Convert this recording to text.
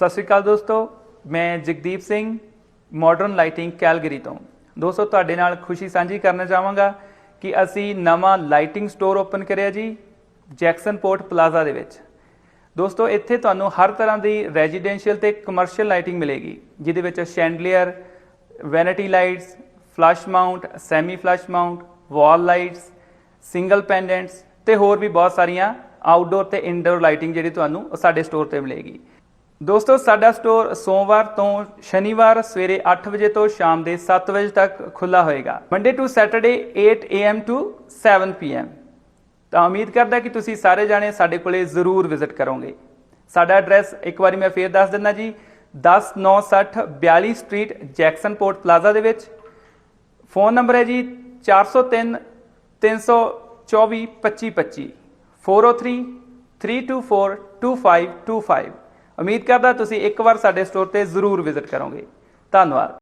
ਸਤਿ ਸ਼੍ਰੀ ਅਕਾਲ ਦੋਸਤੋ, ਮੈਂ Jagdeep Singh modern lighting Calgary ਤੋਂ। ਦੋਸਤੋ, ਤੁਹਾਡੇ ਨਾਲ ਖੁਸ਼ੀ ਸਾਂਝੀ ਕਰਨਾ ਚਾਹਾਂਗਾ ਕਿ ਅਸੀਂ ਨਵਾਂ ਲਾਈਟਿੰਗ ਸਟੋਰ ਓਪਨ ਕਰਿਆ ਜੀ, ਜੈਕਸਨ ਪੋਰਟ ਪਲਾਜ਼ਾ ਦੇ ਵਿੱਚ। ਦੋਸਤੋ, ਇੱਥੇ ਤੁਹਾਨੂੰ ਹਰ ਤਰ੍ਹਾਂ ਦੀ ਰੈਜ਼ੀਡੈਂਸ਼ੀਅਲ ਤੇ ਕਮਰਸ਼ੀਅਲ ਲਾਈਟਿੰਗ ਮਿਲੇਗੀ, ਜਿਹਦੇ ਵਿੱਚ chandelier vanity lights flush mount semi flush mount wall lights single pendants ਤੇ ਹੋਰ ਵੀ ਬਹੁਤ ਸਾਰੀਆਂ ਆਊਟਡੋਰ ਤੇ ਇਨਡੋਰ ਲਾਈਟਿੰਗ ਜਿਹੜੀ ਤੁਹਾਨੂੰ ਸਾਡੇ ਸਟੋਰ ਤੇ ਮਿਲੇਗੀ। ਦੋਸਤੋ, ਸਾਡਾ ਸਟੋਰ ਸੋਮਵਾਰ ਤੋਂ ਸ਼ਨੀਵਾਰ ਸਵੇਰੇ 8 ਵਜੇ ਤੋਂ ਸ਼ਾਮ ਦੇ 7 ਵਜੇ ਤੱਕ ਖੁੱਲਾ ਹੋਏਗਾ। Monday to Saturday 8 am to 7 pm ਤਾਂ ਉਮੀਦ ਕਰਦਾ ਕਿ ਤੁਸੀਂ ਸਾਰੇ ਜਾਣੇ ਸਾਡੇ ਕੋਲੇ ਜ਼ਰੂਰ ਵਿਜ਼ਿਟ ਕਰੋਗੇ। ਸਾਡਾ ਐਡਰੈਸ ਇੱਕ ਵਾਰੀ ਮੈਂ ਫੇਰ ਦੱਸ ਦਿੰਦਾ ਜੀ 10960 42 ਸਟਰੀਟ ਜੈਕਸਨ ਪੋਰਟ ਪਲਾਜ਼ਾ ਦੇ ਵਿੱਚ। ਫੋਨ ਨੰਬਰ ਹੈ ਜੀ 403 324 2525 403 324 2525 ਉਮੀਦ ਕਰਦਾ ਤੁਸੀਂ ਇੱਕ ਵਾਰ ਸਾਡੇ ਸਟੋਰ ਤੇ ਜ਼ਰੂਰ ਵਿਜ਼ਿਟ ਕਰੋਗੇ। ਧੰਨਵਾਦ।